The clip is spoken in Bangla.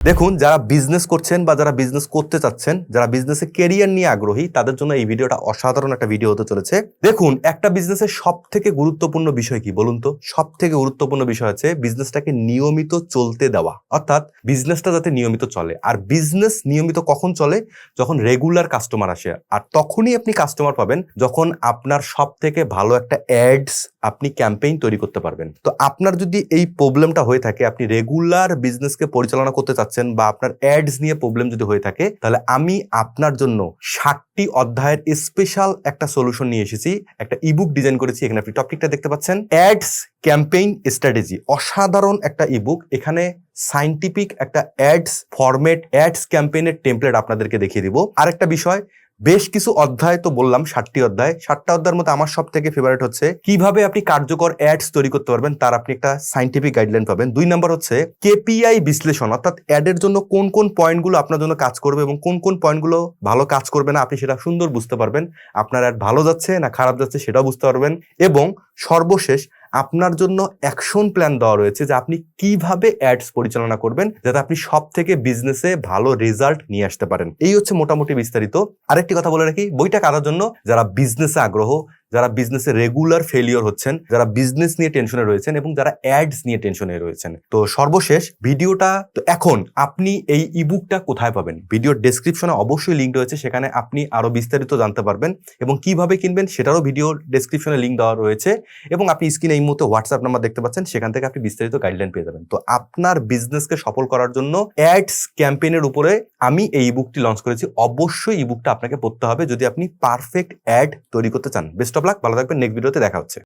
দেখুন, যারা বিজনেস করছেন বা যারা বিজনেস করতে চাচ্ছেন, যারা বিজনেসে কেরিয়ার নিয়ে আগ্রহী, তাদের জন্য এই ভিডিওটা অসাধারণ একটা ভিডিও হতে চলেছে। দেখুন, একটা বিজনেসের সব থেকে গুরুত্বপূর্ণ বিষয় কি বলুন তো? সব থেকে গুরুত্বপূর্ণ বিষয় হচ্ছে বিজনেসটাকে নিয়মিত চলতে দেওয়া। অর্থাৎ বিজনেসটা যাতে নিয়মিত চলে। আর বিজনেস নিয়মিত কখন চলে? যখন রেগুলার কাস্টমার আসে। আর তখনই আপনি কাস্টমার পাবেন যখন আপনার সব থেকে ভালো একটা অ্যাডস আপনি ক্যাম্পেইন তৈরি করতে পারবেন। তো আপনার যদি এই প্রবলেমটা হয়ে থাকে, আপনি রেগুলার বিজনেসকে পরিচালনা করতে চাচ্ছেন বা আপনার অ্যাডস নিয়ে প্রবলেম যদি হয়ে থাকে, তাহলে আমি আপনার জন্য ষাটটি অধ্যায়ের স্পেশাল একটা সলিউশন নিয়ে এসেছি, একটা ইবুক ডিজাইন করেছি, এখানে আপনি টপিকটা দেখতে পাচ্ছেন। অ্যাডস ক্যাম্পেইন স্ট্র্যাটেজি অসাধারণ একটা ইবুক এখানে সাইন্টিফিক একটা অ্যাডস ফরম্যাট অ্যাডস ক্যাম্পেইনের টেমপ্লেট আপনাদেরকে দেখিয়ে দিব। আরেকটা বিষয় বেশ কিছু অধ্যায় তো বললাম ষাটটি অধ্যায়। ষাটটা অধ্যায়ের মধ্যে আমার সব থেকে ফেভারিট হচ্ছে, কীভাবে আপনি কার্যকর অ্যাডস তৈরি করতে পারবেন তার আপনি একটা সাইন্টিফিক গাইডলাইন পাবেন। দুই নম্বর হচ্ছে কেপিআই বিশ্লেষণ, অর্থাৎ অ্যাডের জন্য কোন কোন পয়েন্টগুলো আপনার জন্য কাজ করবে এবং কোন কোন পয়েন্টগুলো ভালো কাজ করবে না, আপনি সেটা সুন্দর বুঝতে পারবেন। আপনার অ্যাড ভালো যাচ্ছে না খারাপ যাচ্ছে সেটাও বুঝতে পারবেন এবং সর্বশেষ আপনার জন্য অ্যাকশন প্ল্যান দেওয়া রয়েছে যে আপনি কীভাবে অ্যাডস পরিচালনা করবেন যাতে আপনি সব থেকে বিজনেসে ভালো রেজাল্ট নিয়ে আসতে পারেন। এই হচ্ছে মোটামুটি বিস্তারিত। আরেকটি কথা বলে রাখি, বইটা কারার জন্য? যারা বিজনেসে আগ্রহ যারা বিজনেসে রেগুলার ফেলিওর হচ্ছেন, যারা বিজনেস নিয়ে টেনশনে রয়েছেন এবং যারা অ্যাডস নিয়ে টেনশনে রয়েছেন। তো সর্বশেষ, ভিডিওটা তো এখন আপনি এই ইবুকটা কোথায় পাবেন? ভিডিওর ডেসক্রিপশনে অবশ্যই লিঙ্ক রয়েছে, সেখানে আপনি আরও বিস্তারিত জানতে পারবেন এবং কীভাবে কিনবেন সেটারও ভিডিও ডেসক্রিপশনে লিঙ্ক দেওয়া রয়েছে এবং আপনি স্ক্রিনে এই মুহূর্তে হোয়াটসঅ্যাপ নাম্বার দেখতে পাচ্ছেন, সেখান থেকে আপনি বিস্তারিত গাইডলাইন পেয়ে যাবেন। তো আপনার বিজনেসকে সফল করার জন্য অ্যাডস ক্যাম্পেইনের উপরে আমি এই ইবুকটি লঞ্চ করেছি। অবশ্যই ইবুকটা আপনাকে পড়তে হবে যদি আপনি পারফেক্ট অ্যাড তৈরি করতে চান। বেস্ট অফ লাক ভালো থাকবেন নেক্সট ভিডিওতে দেখা হচ্ছে।